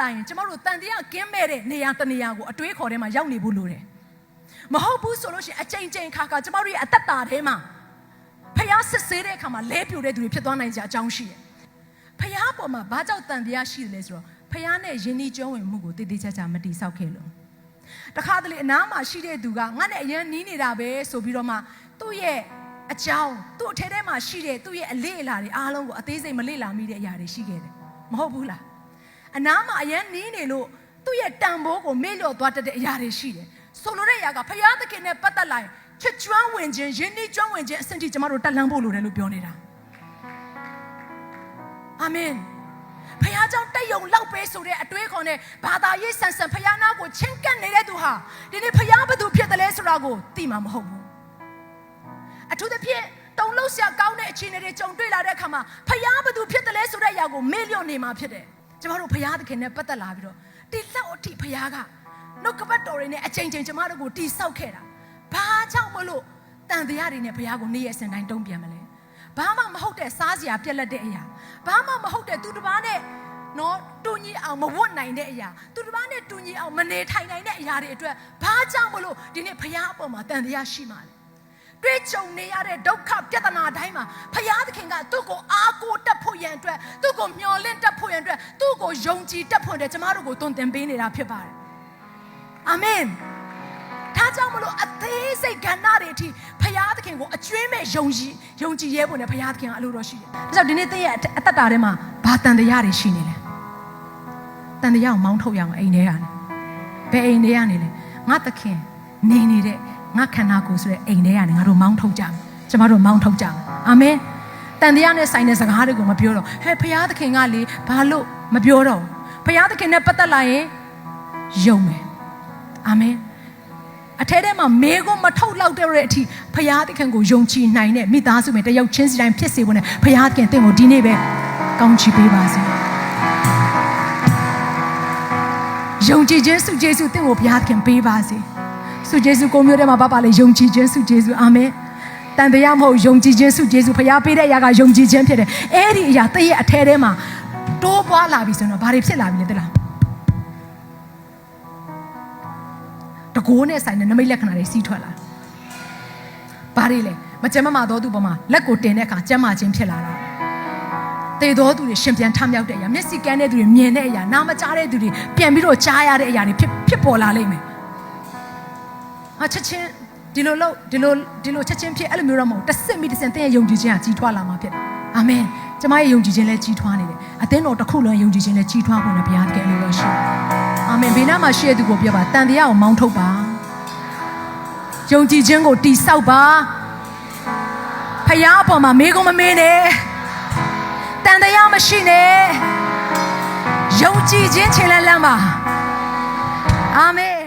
လာရင်ကျမတို့တန်တရားကင်းမဲ့တဲ့နေရာတစ်နေရာကိုအတွေးခေါ်ထဲမှာရောက်နေဖို့လိုတယ်မဟုတ်ဘူးဆိုလို့ရှိရင်အချိန်ချင်းခါခါကျမတို့ရဲ့အသက်တာထဲမှာဖျားစစ်ဆေးတဲ့အခါမှာလဲပြိုတဲ့သူတွေဖြစ်သွားနိုင်ကြအကြောင်းရှိတယ်ဖျားပေါ်မှာဘာကြောင့်တန်တရားရှိတယ်လဲဆိုတော့ဖျားနဲ့ယဉ်ဤကျွမ်းဝင်မှုကိုတည်တည်ချာချာမတိဆောက်ခဲ့လို့တခါတလေအနားမှာရှိတဲ့သူကငါနဲ့အရင်နီးနေတာပဲဆိုပြီးတော့မှသူ့ရဲ့အကြောင်းသူ့အထဲထဲမှာရှိတဲ့သူ့ရဲ့အလေးအလာတွေအားလုံးကိုအသေးစိတ်မလေ့လာမိတဲ့အရာတွေရှိခဲ့တယ်မဟုတ်ဘူးလား အနားမှာအရင်နီးနေလို့သူ့ရဲ့တန်ဖိုးကိုမေ့လျော့သွားတတ်တဲ့အရာတွေရှိတယ်ဆိုလိုတဲ့အရာကဖယားသခင်နဲ့ပတ်သက်လာရင်ချစ်ကျွမ်းဝင်ခြင်းယဉ်နီးကျွမ်းဝင်ခြင်းအဆင့်ထိကျမတို့တက်လှမ်းဖို့လိုတယ်လို့ပြောနေတာအာမင်ဖယားကြောင့်တက်ယုံလောက်ပဲဆိုတဲ့အတွေးခေါ်နဲ့ဘာသာရေးဆန်ဆန်ဖယားနာကိုချင်းကပ်နေတဲ့သူဟာဒီနေ့ဖယားဘသူဖြစ်တယ်လဲဆိုတာကိုသိမှာမဟုတ်ဘူးအထူးသဖြင့်တုံလို့ဆရာကောင်းတဲ့အခြေအနေတွေကြုံတွေ့လာတဲ့အခါမှာဖယားဘသူဖြစ်တယ်လဲဆိုတဲ့အရာကိုမေ့လျော့နေမှာဖြစ်တယ် ကျမတို့ဖယားသခင်နဲ့ပတ်သက်လာပြီးတော့ဒီလောက်အထိဖယားကနှုတ်ကပတ်တော်တွေနဲ့အချိန်ချင်းကျမတို့ကိုတိဆောက်ခဲ့တာဘာကြောင့်မလို့တန်တရားတွေနဲ့ဖယားကိုနေ့ရက်စင်တိုင်းတုံးပြန်မလဲဘာမှမဟုတ်တဲ့စားစရာပြက်လက်တဲ့အရာဘာမှမဟုတ်တဲ့သူတစ်ပါးနဲ့နော်တူညီအောင်မဝတ်နိုင်တဲ့အရာသူတစ်ပါးနဲ့တူညီအောင်မနေထိုင်နိုင်တဲ့အရာတွေအတွက်ဘာကြောင့်မလို့ဒီနေ့ဖယားအပေါ်မှာတန်တရားရှိမှလဲတွေ့ကြုံနေရတဲ့ဒုက္ခပြဿနာတိုင်းမှာဖယားသခင်ကသူ့ကိုအားကိုးတက်ဖို့ရန်အတွက်သူ့ကိုမျှော် က်သူ့ကိုယုံကြည်တက်ဖို့အတွက်ကျမတို့ကိုတွင်တင်ပေးနေတာဖြစ်ပါတယ်အာမင်ဒါကြောင့်မလို့အသေးစိတ်ကဏ္ဍတွေအထိဖယားသခင်ကိုအကျွင်းမဲ့ယုံကြည်ယုံကြည်ရဲဖို့နဲ့ဖယားသခင်ကအလိုတော်ရှိတယ်ဒါကြောင့်ဒီနေ့သင်ရဲ့အသက်တာထဲမှာဘာတန်တရားတွေရှိနေလဲတန်တရားကိုမောင်းထုတ်ရအောင်အိမ်ထဲကနေဘယ်အိမ်ထဲကနေလဲငါသခင်နေနေတဲ့ငါခန္ဓာကိုယ်ဆိုတဲ့အိမ်ထဲကနေငါတို့မောင်းထုတ်ကြမယ်ကျမတို့မောင်းထုတ်ကြမယ်အာမင် တန်တရားနဲ့ဆိုင်တဲ့စကားတွေကိုမပြောတော့ဟဲ့ဖယားသခင်ကလေဘာလို့မပြောတော့ဘူးဖယားသခင်နဲ့ပတ်သက်လာရင်ယုံမယ်အာမင်အထဲထဲမှာမေကိုမထုတ်လောက်တဲ့အထိဖယားသခင်ကိုယုံကြည်နိုင်တဲ့မိသားစုတွေတယောက်ချင်းစီတိုင်းဖြစ်စေဖို့နဲ့ဖယားသခင်တင့်ကိုဒီနေ့ပဲကောင်းချီးပေးပါစေယုံကြည်ခြင်းစုကျေးဇူးတင့်ကိုဘုရားသခင်ပေးပါစေစုကျေးဇူးကိုမျိုးထဲမှာပါပါလေယုံကြည်ခြင်းစုကျေးဇူးအာမင် တန်တရားမဟုတ်ယုံကြည်ခြင်းစုကျေးဇူးဖရားပေးတဲ့အရာကယုံကြည်ခြင်းဖြစ်တယ်အဲ့ဒီအရာတည့်ရဲ့အထဲထဲမှာတိုးပွားလာပြီဆိုတော့ဘာတွေဖြစ်လာပြီလဲသိလားတကိုးနဲ့ဆိုင်တဲ့နမိတ်လက္ခဏာတွေစီးထွက်လာဘာတွေလဲမကြမ်းမမာသောသူပေါ်မှာလက်ကိုတင်တဲ့အခါကြမ်းမာခြင်းဖြစ်လာတာတေတော်သူတွေရှင်ပြန်ထမြောက်တဲ့အရာမျက်စိကန်းတဲ့သူတွေမြင်တဲ့အရာနားမကြားတဲ့သူတွေပြန်ပြီးတော့ကြားရတဲ့အရာတွေဖြစ်ဖြစ်ပေါ်လာလိမ့်မယ်ဟာချက်ချင်း ဒီလိုလို့ဒီလိုဒီလိုချက်ချင်းဖြစ်အဲ့လိုမျိုးတော့မဟုတ်တစ်စစ်မိတစ်စင်တင်းရဲ့ယုံကြည်ခြင်းကကြီးထွားလာမှာဖြစ်တယ်အာမင်ကျမရဲ့ယုံကြည်ခြင်းလည်းကြီးထွားနေတယ်အသင်းတော်တစ်ခုလုံးယုံကြည်ခြင်းလည်းကြီးထွားဖို့နဲ့ဘုရားသခင်အလိုတော်ရှိတယ်အာမင်ဘေးနားမှာရှိတဲ့သူကိုပြောပါတန်တရားကိုမောင်းထုတ်ပါယုံကြည်ခြင်းကိုတိဆောက်ပါဖယားအပေါ်မှာမေးကုန်မမေးနဲ့တန်တရားမရှိနဲ့ယုံကြည်ခြင်းခြေလန်းလန်းပါအာမင်